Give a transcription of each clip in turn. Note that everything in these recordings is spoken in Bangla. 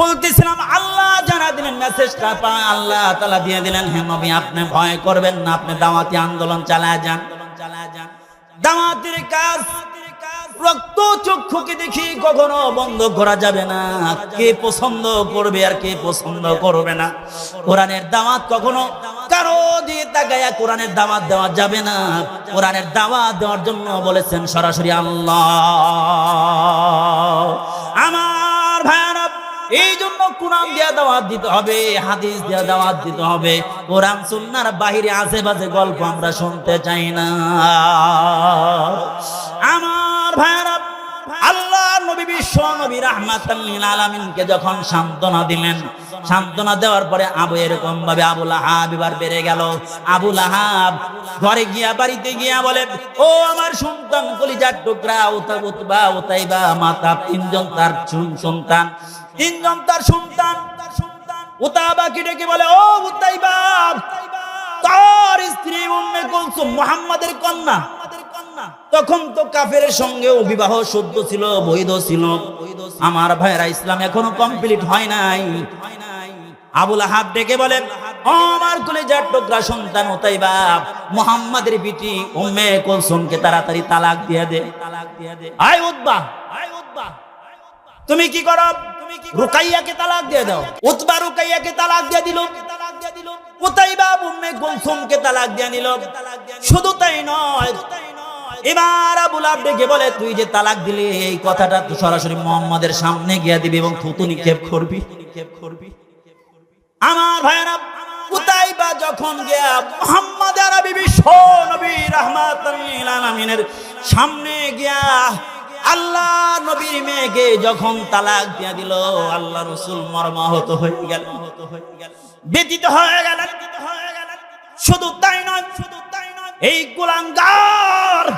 বলতেছিলাম, আল্লাহ জানা দিলেন মেসেজটা পা আল্লাহ তালা দিয়ে দিলেন, হে নবী, আপনি ভয় করবেন না, আপনি দাওয়াতি আন্দোলন চালায় যান। দাওয়াতির কাজ, রক্ত চক্ষুকে দেখি কখনো বন্ধ করা যাবে না। কে পছন্দ করবে আর কে পছন্দ করবে না। কোরআনের দাওয়াত কখনো কারও দিয়ে তাকায়া কোরআনের দাওয়াত দেওয়া যাবে না। কোরআনের দাওয়াত দেওয়ার জন্য বলেছেন সরাসরি আল্লাহ। এই জন্য কোরআন দিয়ে দাওয়াত দিতে হবে, হাদিস দিয়ে দাওয়াত দিতে হবে। কোরআন সুন্নার বাহিরে আশেপাশে গল্প আমরা শুনতে চাই না। আমার ভাইয়ারা, আল্লাহ নবী বিশ্ব নবী রাহমাতাল লিল আলামিনকে যখন সান্ত্বনা দিলেন, সান্ত্বনা দেওয়ার পরে আবু এরকম ভাবে আবুল আহাব এবার বেড়ে গেল। আবুল আহাব ঘরে গিয়া বাড়িতে গিয়া বলে ও আমার সন্তান, কলিজার টুকরা, উতা উতবা, উতাইবা, মাতা তিনজন তার সুন- সন্তান তিনজন তার সন্তান উতাবাকে ডেকে বলে, ও উতাইবা, তার স্ত্রী উম্মে কুলসুম মুহাম্মাদের কন্যা। তখন তো কাফের সঙ্গে বিবাহ সদ্য ছিল, বৈধ ছিল। আমার ভাইরা ইসলাম এখনও কমপ্লিট হয় নাই। আবুল আহাব ডেকে বলে, "ও আমার কলেজার টুকরা সন্তান ওতাইবা মুহাম্মাদের বিটি উম্মে কুলসুমকে তাড়াতাড়ি তালাক দিয়ে দে তালাক দিয়ে দে। আয় উতবা আয় উতবা। তুমি কি করো? তুমি কি রুকাইয়াকে তালাক দিয়ে দাও। উতবা রুকাইয়াকে তালাক দিয়ে দিল। উতাইবা উম্মে কুলসুমকে তালাক দিয়ে নিল। শুধু তাই নয় এবার আবুল আব বলে তুই যে তালাক দিলি এই কথাটা তুই সরাসরি মোহাম্মদের সামনে গিয়া দিবি এবং থুতু নিক্ষেপ করবি। নিক্ষেপ করবি। আমার ভাইয়েরা উতাইবা যখন গিয়া মোহাম্মদ আরবি বিশ্ব নবী রাহমাতুল আলামিনের সামনে গিয়া আল্লাহ নবীর মেয়েকে যখন তালাক দিয়া দিল, আল্লাহ রসুল মর্মাহত হয়ে গেল। ব্যতীত হয়ে গেল। শুধু তাই নয় শুধু তাই নয় এই কুলাঙ্গার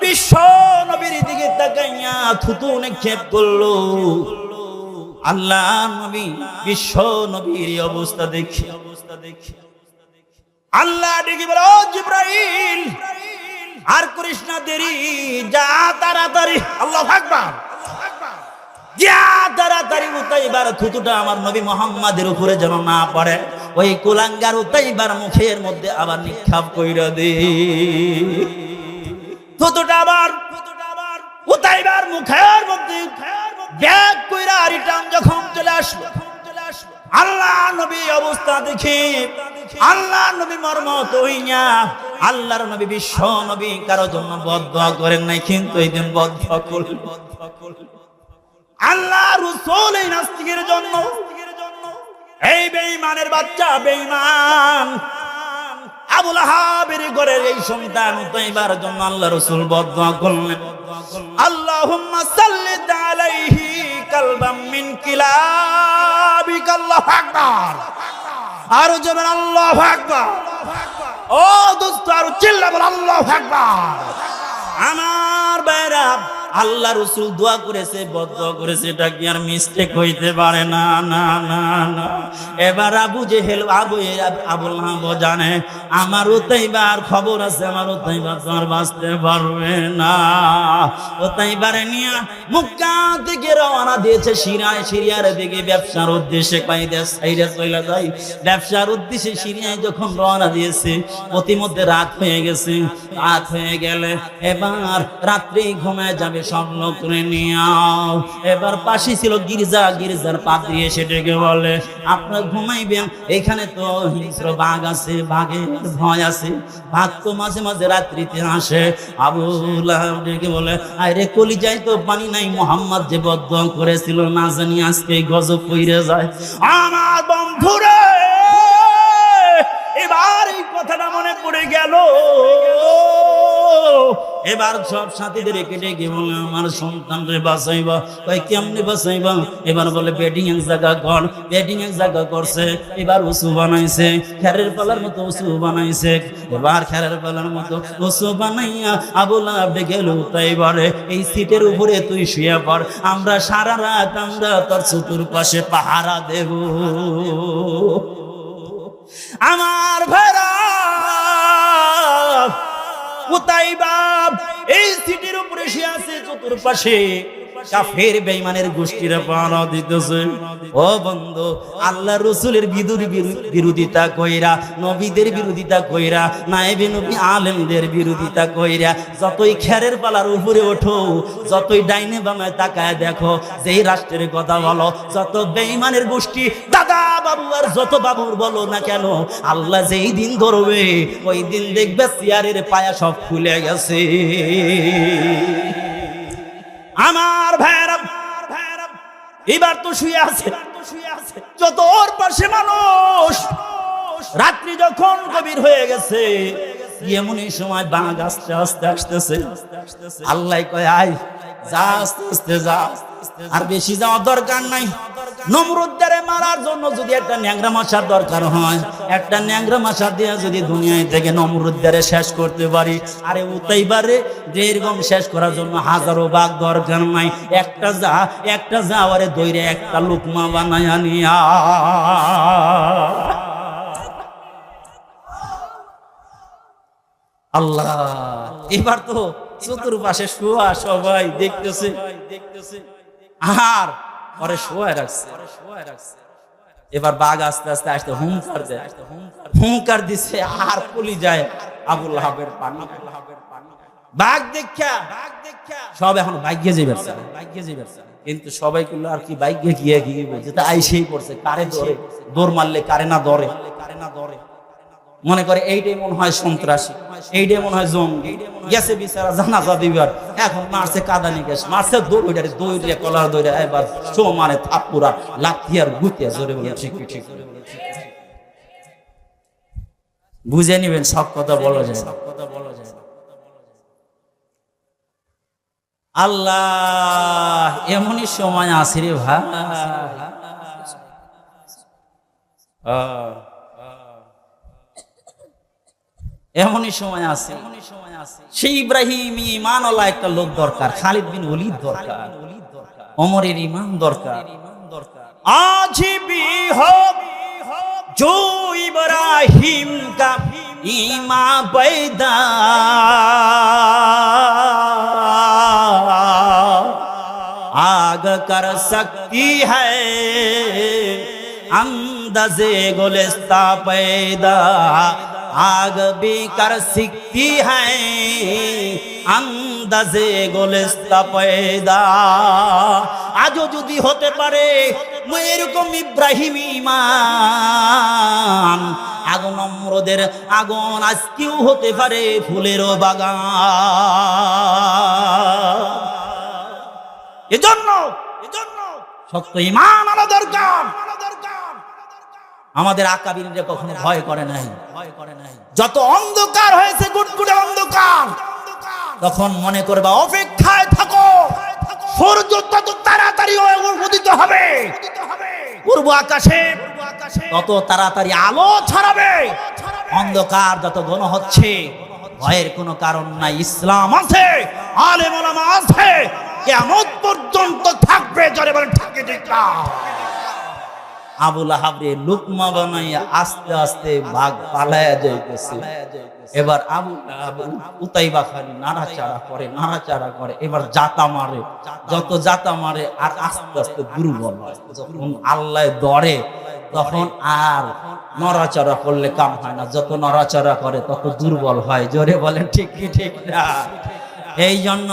বিশ্ব নবীর দিকে তাকাইয়া থুতু নিক্ষেপ করল। আল্লাহ নবী, বিশ্ব নবীর অবস্থা দেখি অবস্থা দেখি। আল্লাহ ডেকে বলো, "ও জিব্রাইল আর করিস না দেরি, যা তাড়াতাড়ি। আল্লাহ আকবার। যা তাড়াতাড়ি উতাইবার থুতুটা আমার নবী মোহাম্মদের উপরে যেন না পড়ে, ওই কুলাঙ্গার উতাইবার মুখের মধ্যে আবার নিক্ষাপ কইরা দে। থুতুটা আবার উতাইবার মুখের মধ্যে ব্যাগ কইরা রিটার্ন যখন চলে আসলো, আল্লাহ নবী অবস্থা দেখি আল্লাহ নবী মর্মত হইয়া আল্লাহর নবী বিশ্ব নবী, কারও জন্য বদ্ধ করেন নাই, কিন্তু এই দিন বদ্ধ আল্লাহ রসুল এই নাস্তিকের জন্য, এই বেঈমানের বাচ্চা বেঈমান, আবুল আহাবের ঘরের এই সন্তান উতাইবার জন্য আল্লাহ রসুল বদ্ধ করলেন। আলাইহি কালবাম মিন আল্লাহু আকবার। আরও যাবেন আল্লাহ ও দোস্ত আরও চিল্লা বল আল্লাহ আল্লাহ রসুল দোয়া করেছে বদ্ধ করেছে, এটা কি আর মিস্টেক হইতে পারে? না না না না। এবার আবু জেহেল, আবু আবুল হাব জানে আমার ওতাইবার খবর আছে আমার ওতাইবার তোমার বাঁচতে পারবে না। ওতাইবারে নিয়ে মুক্কা থেকে রওনা দিয়েছে, সিরিয়ায়, সিরিয়ার দিকে ব্যবসার উদ্দেশ্যে পাইতে সাইডে চলে যাই। ব্যবসার উদ্দেশ্যে সিরিয়ায় যখন রওনা দিয়েছে, অতিমধ্যে রাত হয়ে গেছে, রাত হয়ে গেলে এবার রাত্রি ঘুমায় যাবে স্বপ্ন করে নিয়াও। এবার পাশে ছিল গির্জা, গির্জার পাত্রী এসে ডেকে বলে আপনার ঘুমাইবেন? এখানে তো হিংস্র বাঘ আছে, বাঘের ভয় আছে। বাঘ তো মাঝে মাঝে রাত্রিতে আসে। আবু ডেকে বলে আরে কলি যাই তো পানি নাই, মোহাম্মদ যে বদ্ধ করেছিল, না জানি আজকে গজব কইরে যায়। আমার বন্ধুরে, এবার এই কথাটা মনে পড়ে গেল। এবার সব সাথীদের কেটে গিয়ে বলে আমার সন্তান রে বাঁচাইবা। কই কেমনে বাঁচাইবা? এবার বলে, বেডিং এক জায়গা কর। বেডিং এক জায়গা করছে, এবার উসু বানাইছে, খেরের পালার মতো উসু বানাইছে। এবার খেরের পালার মতো উসু বানাইয়া আবুলা ডেকে তাই বারে এই সিটের উপরে তুই শুয়ে পড়। আমরা সারা রাত আমরা তোর চতুর পাশে পাহারা দেব। আমার কোথায় বাপ এই সিটির উপরে সে আছে চতুর্পাশে। কাফের বেঈমানের গোষ্ঠীরা পাহারা দিতেছে। ও বন্ধু, আল্লাহ রসুলের বিদুর বিরোধিতা কইরা, নবীদের বিরোধিতা কইরা, নায়েবে নবী আলেমদের বিরোধিতা কইরা, যতই খেরের পালার উপরে ওঠো, যতই ডাইনে বামায় তাকায় দেখো, যেই রাষ্ট্রের কথা বলো, যত বেঈমানের গোষ্ঠী, দাদা বাবু আর যত বাবুর বলো না কেন, আল্লাহ যেই দিন ধরবে, ওই দিন দেখবে চেয়ারের পায়া সব খুলে গেছে। আমার এবার তো শুয়ে আছে। যত ওর পাশে মানুষ, রাত্রি যখন গভীর হয়ে গেছে, এমনই সময় বাঘ আস্তে আস্তে আসতেছে। আল্লাহ কয়, আয়, যা, আস্তে আস্তে যা। আর বেশি যাওয়ার দরকার নাই। নমরুদ্দারে মারার জন্য যদি একটা ন্যাংরা মাছার দরকার হয়, একটা ন্যাংরা মাছা দিয়ে যদি দুনিয়ায় থেকে নমরুদ্দারে শেষ করতে পারি, আরে উতাইবারে যে এরকম শেষ করার জন্য হাজারো বাঘ দরকার নাই, একটা যা একটা যা, আরে দইরে একটা লুকমা বানায় নিয়া আল্লাহ, এবার তো চতুর্পাশে শোয়া সবাই দেখতেছে দেখতেছে। আর রাখছে এবার বাঘ আস্তে আস্তে আসতে হুঙ্কার দেয় হুঙ্কার দিছে আর পুলি যায় আবুল হাবের পানি বাঘ দেখা সব এখন ভাগ্যে যাবে ভাগ্যে যাবে কিন্তু সবাই করল আর কি ভাগ্যে গিয়ে গিয়ে যেটা আইসেই পড়ছে কারে ধরে দৌড় মারলে কারে না ধরে কারে না ধরে মনে করে এইটাই মনে হয় সন্ত্রাসী, এইটাই মনে হয় জঙ্গি। গেছে বিচারা, জানাজা দিবার। এখন মারছে কাদানি গেছে মারছে দৌড়ে দৌড়ে কলার দৌড়ে এবার শো মানে থাপ্পুরা, লাথিয়ার গুতিয়া জোরে বলে ঠিক ঠিক বুঝে নিবেন, সব কথা বলা যায়। সব কথা বলা যায় আল্লাহ, এমনই সময় আসে রে ভাই। আহ। এমনই সময় আছে সেই ইব্রাহিম ইমানওয়ালা একটা লোক দরকার খালিদ বিন ওলিদ দরকার অমরের ইমান দরকার আজ भी हो जो इब्राहिम का ईमा पैदा आग कर सकती है अंदाजे गुलिस्ता पैदा आग भी कर सकती है আন্দাজে গোলেস্তা পয়দা আজও যদি হতে পারে এরকম ইব্রাহিম ইমান আগুন নম্রদের আগুন আজকেও হতে পারে ফুলেরও বাগান এজন্য এজন্য সত্য ইমান আনা দরকার আমাদের আকাবিনরা কখনো ভয় করে নাই। যত অন্ধকার হয়েছে গুটগুটে অন্ধকার। তখন মনে করবা অপেক্ষায় থাকো। সূর্য তত তাড়াতাড়ি উদিত হবে। পূর্ব আকাশে তত তাড়াতাড়ি আলো ছড়াবে। অন্ধকার যত ঘন হচ্ছে ভয়ের কোনো কারণ নাই। ইসলাম আছে আলেম ওলামা আছে। কেমন পর্যন্ত থাকবে জরে বলে থাকে দেখলাম আবুল হাবরে লুকমা বানাইয়া আস্তে আস্তে ভাগ পালায়া যাইতেছে। এবার আবু উতাইবা খালি নাড়াচাড়া করে নাড়াচাড়া করে, এবার জাতা মারে। যত জাতা মারে, আর আস্তে আস্তে দুর্বল যখন আল্লাহ দরে তখন আর নড়াচড়া করলে কাম হয় না। যত নড়াচড়া করে, তত দুর্বল হয়। জোরে বলেন, ঠিক ঠিক না? এই জন্য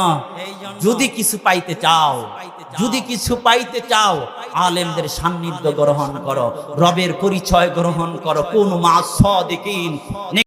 যদি কিছু পাইতে চাও যদি কিছু পাইতে চাও, আলেমদের সান্নিধ্য গ্রহণ করো, রবের পরিচয় গ্রহণ করো, কোন মা সদিকিন